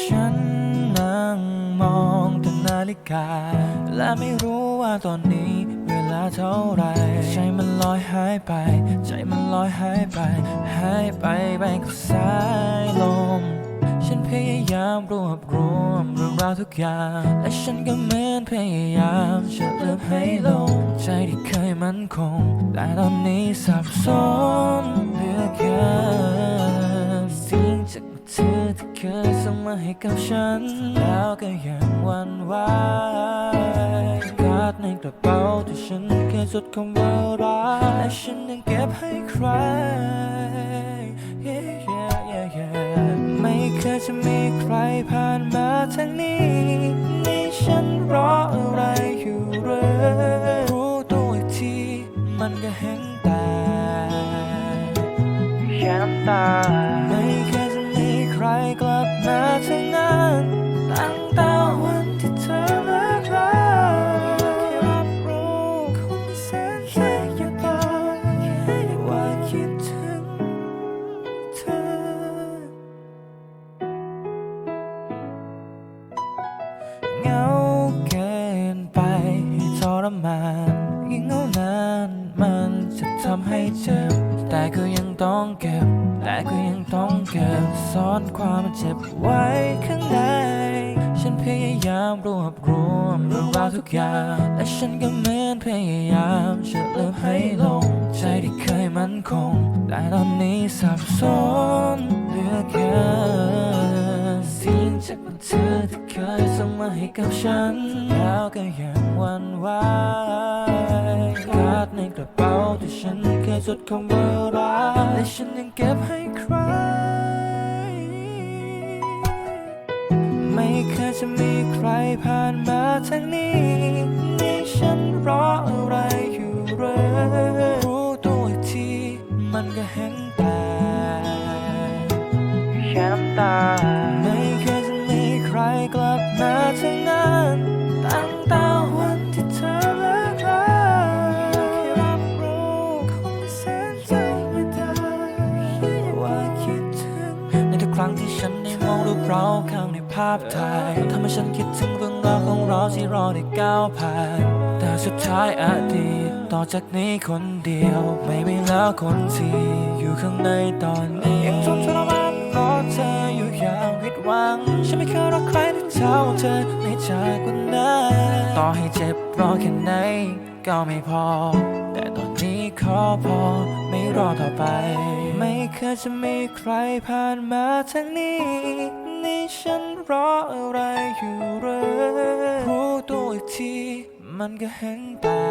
ฉันนั่งมองแต่นาฬิกา และไม่รู้ว่าตอนนี้เวลาเท่าไรใจมันลอยหายไป ใจมันลอยหายไป หายไปไปกับสายลม ฉันพยายามรวบรวมเรื่องราวทุกอย่าง และฉันก็เหมือนพยายามจะลืมให้ลง ใจที่เคยมั่นคง แต่ตอนนี้สับสนเหลือเกิน เคยส่งมาให้กับฉัน แล้วก็ยังวันไหวการ์ดในกระเป๋าที่ฉันเคยจดคำว่ารักและฉันยังเก็บให้ใคร Yeah, yeah, yeah, yeah ไม่เคยจะมีใครผ่านมาทางนี้นี่ฉันรออะไรอยู่เหรอรู้ตัวอีกทีมันก็เห็นแต่แค่น้ำตา กลับมาทางนั้นตั้งแต่วันที่เธอเลิกรารับรู้คนที่แสนแค่อยาบอกว่าคิดถึงเธอ เหงาเกินไปให้ทรมานยิ่งเหงานานมันจะทำให้เจ็บ แต่ก็ยังต้องเก็บ แต่ก็ยังต้องเก็บซ่อนความเจ็บไว้ข้างใน ฉันพยายามรวบรวมเรื่องราวทุกอย่างและฉันก็เหมือนพยายามจะลืมให้ลง ใจที่เคยมั่นคง แต่ตอนนี้สับสน ยส่งมาให้กับฉัน แล้วก็ยังหวันไหวการ์ดในกระเป๋าที่ฉันเคยจดคำว่ารักและฉันยังเก็บให้ใคร ไม่เคยจะมีใครผ่านมาทางนี้นี่ฉันรออะไรอยู่เหรอรู้ตัวทีมันก็เห็นแต่แค่น้ำตา ทางนั้นตั้งแต่วันที่เธอเลิกราแค่รับรู้คนที่แสนใจไม่ได้ว่าคิดถึงในทุกครั้งที่ฉันได้มองรูปเราข้างในภาพถ่ายทำให้ฉันคิดถึงเรื่องราวของเราที่รอได้ก้าวผ่านแต่สุดท้ายอดีตต่อจากนี้คนเดียว ไม่มีแล้วคนที่อยู่ข้างในตอนนี้ยังทนทรมานรอเธออยู่อย่างผิดหวัง ฉันไม่เคยรักใคร เท่าเธอในจากวันนั้นต่อให้เจ็บรอแค่ไหนก็ไม่พอ แต่ตอนนี้ขอพอไม่รอต่อไป ไม่เคยจะมีใครผ่านมาทางนี้ นี่ฉันรออะไรอยู่เหรอรู้ตัวอีกทีมันก็เห็นแต่